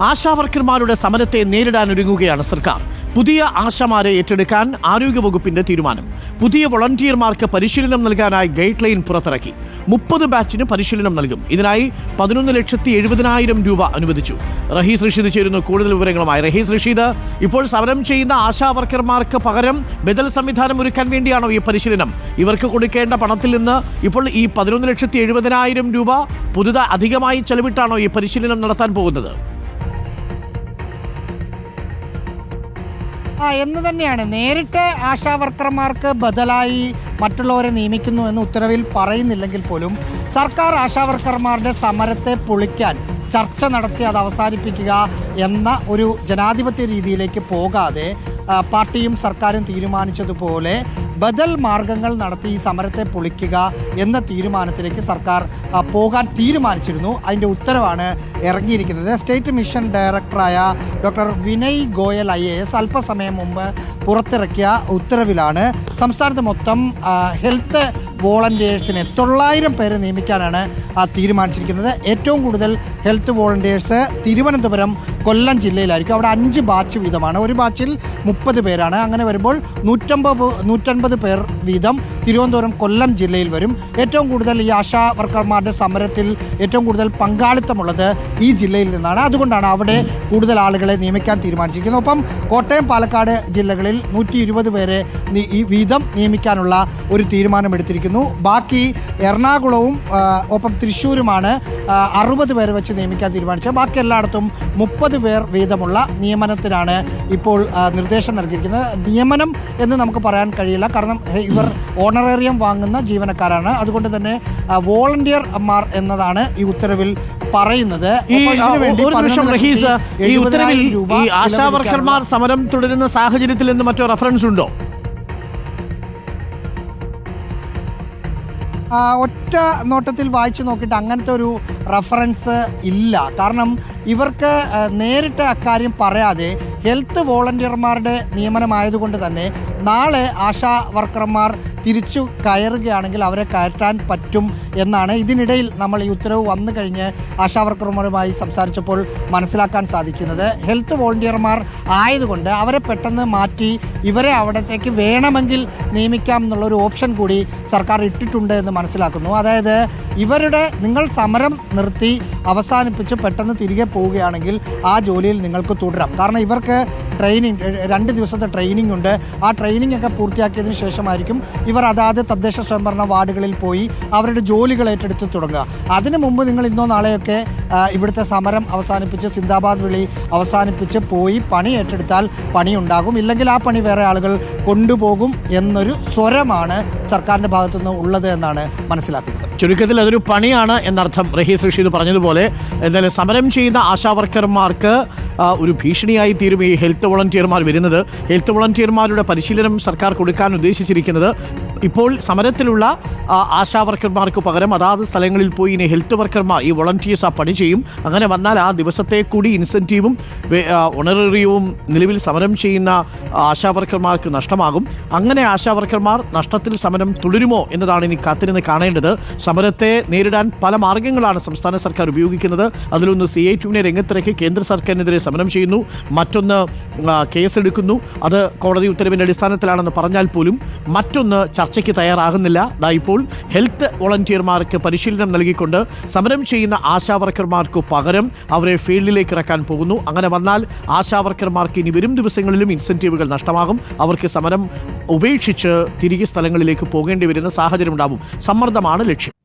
ആശാവർക്കർമാരുടെ സമരത്തെ നേരിടാൻ ഒരുങ്ങുകയാണ് സർക്കാർ. പുതിയ ആശമാരെ ഏറ്റെടുക്കാൻ ആരോഗ്യവകുപ്പിന്റെ തീരുമാനം. പുതിയ വോളണ്ടിയർമാർക്ക് പരിശീലനം നൽകാനായി ഗൈഡ് ലൈൻ പുറത്തിറക്കി. മുപ്പത് ബാച്ചിന് പരിശീലനം നൽകും. ഇതിനായി പതിനൊന്ന് ലക്ഷത്തി എഴുപതിനായിരം രൂപ അനുവദിച്ചു. റഹീസ് റഷീദ് ചേരുന്നു. കൂടുതൽ വിവരങ്ങളുമായി റഹീസ് റഷീദ്. ഇപ്പോൾ സമരം ചെയ്യുന്ന ആശാ വർക്കർമാർക്ക് പകരം ബദൽ സംവിധാനം ഒരുക്കാൻ വേണ്ടിയാണോ ഈ പരിശീലനം? ഇവർക്ക് കൊടുക്കേണ്ട പണത്തിൽ നിന്ന് ഇപ്പോൾ ഈ പതിനൊന്ന് ലക്ഷത്തി എഴുപതിനായിരം രൂപ പുതുത അധികമായി ചെലവിട്ടാണോ ഈ പരിശീലനം നടത്താൻ പോകുന്നത്? ആ എന്ന് തന്നെയാണ്. നേരിട്ട് ആശാവർക്കർമാർക്ക് ബദലായി മറ്റുള്ളവരെ നിയമിക്കുന്നു എന്ന് ഉത്തരവിൽ പറയുന്നില്ലെങ്കിൽ പോലും സർക്കാർ ആശാവർക്കർമാരുടെ സമരത്തെ പൊളിക്കാൻ ചർച്ച നടത്തി അത് അവസാനിപ്പിക്കുക എന്ന ഒരു ജനാധിപത്യ രീതിയിലേക്ക് പോകാതെ പാർട്ടിയും സർക്കാരും തീരുമാനിച്ചതുപോലെ ബദൽ മാർഗങ്ങൾ നടത്തി ഈ സമരത്തെ പൊളിക്കുക എന്ന തീരുമാനത്തിലേക്ക് സർക്കാർ പോകാൻ തീരുമാനിച്ചിരുന്നു. അതിന്റെ ഉത്തരവാണ് ഇറങ്ങിയിരിക്കുന്നത്. സ്റ്റേറ്റ് മിഷൻ ഡയറക്ടറായ doctor Vinay Goyal I A S അല്പസമയം മുമ്പ് പുറത്തിറക്കിയ ഉത്തരവിലാണ്. സംസ്ഥാനത്ത് മൊത്തം ഹെൽത്ത് വോളണ്ടിയേഴ്സിനെ തൊള്ളായിരം പേരെ നിയമിക്കാനാണ് തീരുമാനിച്ചിരിക്കുന്നത്. ഏറ്റവും കൂടുതൽ ഹെൽത്ത് വോളണ്ടിയേഴ്സ് തിരുവനന്തപുരം കൊല്ലം ജില്ലയിലായിരിക്കും. അവിടെ അഞ്ച് ബാച്ച് വീതമാണ്. ഒരു ബാച്ചിൽ മുപ്പത് പേരാണ്. അങ്ങനെ വരുമ്പോൾ നൂറ്റമ്പത് നൂറ്റൻപത് പേർ വീതം തിരുവനന്തപുരം കൊല്ലം ജില്ലയിൽ വരും. ഏറ്റവും കൂടുതൽ ഈ ആശാ വർക്കർമാരുടെ സമരത്തിൽ ഏറ്റവും കൂടുതൽ പങ്കാളിത്തമുള്ളത് ഈ ജില്ലയിൽ നിന്നാണ്. അതുകൊണ്ടാണ് അവിടെ കൂടുതൽ ആളുകളെ നിയമിക്കാൻ തീരുമാനിച്ചിരിക്കുന്നത്. ഒപ്പം കോട്ടയം പാലക്കാട് ജില്ലകളിൽ നൂറ്റി ഇരുപത് പേരെ ഈ വീതം നിയമിക്കാനുള്ള ഒരു തീരുമാനമെടുത്തിരിക്കുന്നു. ബാക്കി എറണാകുളവും ഒപ്പം തൃശ്ശൂരുമാണ് അറുപത് പേരെ വെച്ച് നിയമിക്കാൻ തീരുമാനിച്ചത്. ബാക്കി എല്ലായിടത്തും മുപ്പത് പേർ വീതമുള്ള നിയമനത്തിനാണ് ഇപ്പോൾ നിർദ്ദേശം നൽകിയിരിക്കുന്നത്. നിയമനം എന്ന് നമുക്ക് പറയാൻ കഴിയില്ല. കാരണം ഇവർ ഓണറേറിയം വാങ്ങുന്ന ജീവനക്കാരാണ്. അതുകൊണ്ട് തന്നെ വോളണ്ടിയർമാർ എന്നതാണ് ഈ ഉത്തരവിൽ പറയുന്നത്. ഈ ഒപ്പം ഇതിനു വേണ്ടി ഒരു നിമിഷം 11 ഈ ഉത്തരവിൽ ഈ ആശാവർക്കർമാർ സമരം തുടരുന്ന സാഹചര്യത്തിൽ എന്ന് മറ്റോ റെഫറൻസ് ഉണ്ടോ? ഒറ്റ നോട്ടത്തിൽ വായിച്ചു നോക്കിയിട്ട് അങ്ങനത്തെ ഒരു റഫറൻസ് ഇല്ല. കാരണം ഇവർക്ക് നേരിട്ട് അക്കാര്യം പറയാതെ ഹെൽത്ത് വോളണ്ടിയർമാരുടെ നിയമനമായതുകൊണ്ട് തന്നെ നാളെ ആശാ വർക്കർമാർ തിരിച്ചു കയറുകയാണെങ്കിൽ അവരെ കയറ്റാൻ പറ്റും എന്നാണ് ഇതിനിടയിൽ നമ്മൾ ഈ ഉത്തരവ് വന്നു കഴിഞ്ഞ് ആശാ വർക്കർമാരുമായി സംസാരിച്ചപ്പോൾ മനസ്സിലാക്കാൻ സാധിക്കുന്നത്. ഹെൽത്ത് വോളണ്ടിയർമാർ ആയതുകൊണ്ട് അവരെ പെട്ടെന്ന് മാറ്റി ഇവരെ അവിടത്തേക്ക് വേണമെങ്കിൽ നിയമിക്കാം എന്നുള്ളൊരു ഓപ്ഷൻ കൂടി സർക്കാർ ഇട്ടിട്ടുണ്ട് എന്ന് മനസ്സിലാക്കുന്നു. അതായത് ഇവരുടെ നിങ്ങൾ സമരം നിർത്തി അവസാനിപ്പിച്ച് പെട്ടെന്ന് തിരികെ പോവുകയാണെങ്കിൽ ആ ജോലിയിൽ നിങ്ങൾക്ക് തുടരാം. കാരണം ഇവർക്ക് ട്രെയിനിങ് രണ്ട് ദിവസത്തെ ട്രെയിനിങ് ഉണ്ട്. ആ ട്രെയിനിങ് ഒക്കെ പൂർത്തിയാക്കിയതിന് ശേഷമായിരിക്കും ഇവർ അതാത് തദ്ദേശ സ്വയംഭരണ വാർഡുകളിൽ പോയി അവരുടെ ജോലികൾ ഏറ്റെടുത്ത് തുടങ്ങുക. അതിനു മുമ്പ് നിങ്ങൾ ഇന്നോ നാളെയൊക്കെ ഇവിടുത്തെ സമരം അവസാനിപ്പിച്ച് സിന്ദാബാദ് വിളി അവസാനിപ്പിച്ച് പോയി പണി ഏറ്റെടുത്താൽ പണി ഉണ്ടാകും ഇല്ലെങ്കിൽ ആ പണി വേറെ ആളുകൾ കൊണ്ടുപോകും എന്നൊരു സ്വരമാണ് സർക്കാരിന്റെ ഭാഗത്തുനിന്ന് ഉള്ളത് എന്നാണ് മനസ്സിലാക്കുന്നത്. ചുരുക്കത്തിൽ അതൊരു പണിയാണ് എന്നർത്ഥം റഹീസ് റഷീദ് പറഞ്ഞതുപോലെ. എന്തായാലും സമരം ചെയ്യുന്ന ആശാ വർക്കർമാർക്ക് ഒരു ഭീഷണിയായി തീരും ഈ ഹെൽത്ത് വോളണ്ടിയർമാർ വരുന്നത്. ഹെൽത്ത് വോളണ്ടിയർമാരുടെ പരിശീലനം സർക്കാർ കൊടുക്കാൻ ഉദ്ദേശിച്ചിരിക്കുന്നത്. ഇപ്പോൾ സമരത്തിലുള്ള ആശാ വർക്കർമാർക്ക് പകരം അതാത് സ്ഥലങ്ങളിൽ പോയി ഇനി ഹെൽത്ത് വർക്കർമാർ ഈ വോളണ്ടിയേഴ്സ് ആ പണി ചെയ്യും. അങ്ങനെ വന്നാൽ ആ ദിവസത്തെ കൂടി ഇൻസെന്റീവും ഒണറേറിയവും നിലവിൽ സമരം ചെയ്യുന്ന ആശാ വർക്കർമാർക്ക് നഷ്ടമാകും. അങ്ങനെ ആശാ വർക്കർമാർ നഷ്ടത്തിൽ സമരം തുടരുമോ എന്നതാണ് ഇനി കാത്തിരുന്ന് കാണേണ്ടത്. സമരത്തെ നേരിടാൻ പല മാർഗങ്ങളാണ് സംസ്ഥാന സർക്കാർ ഉപയോഗിക്കുന്നത്. അതിലൊന്ന് സി ഐ ടുവിനെ രംഗത്തിറക്കി കേന്ദ്ര സർക്കാരിനെതിരെ സമരം ചെയ്യുന്നു. മറ്റൊന്ന് കേസെടുക്കുന്നു. അത് കോടതി ഉത്തരവിന്റെ അടിസ്ഥാനത്തിലാണെന്ന് പറഞ്ഞാൽ പോലും മറ്റൊന്ന് ചർച്ചയ്ക്ക് തയ്യാറാകുന്നില്ല. ദാ ഇപ്പോൾ ഹെൽത്ത് വോളണ്ടിയർമാർക്ക് പരിശീലനം നൽകിക്കൊണ്ട് സമരം ചെയ്യുന്ന ആശാവർക്കർമാർക്ക് പകരം അവരെ ഫീൽഡിലേക്ക് ഇറക്കാൻ പോകുന്നു. അങ്ങനെ വന്നാൽ ആശാവർക്കർമാർക്ക് ഇനി വരും ദിവസങ്ങളിലും ഇൻസെന്റീവുകൾ നഷ്ടമാകും. അവർക്ക് സമരം ഉപേക്ഷിച്ച് തിരികെ സ്ഥലങ്ങളിലേക്ക് പോകേണ്ടി വരുന്ന സാഹചര്യം ഉണ്ടാകും സമ്മർദ്ദമാണ് ലക്ഷ്യം.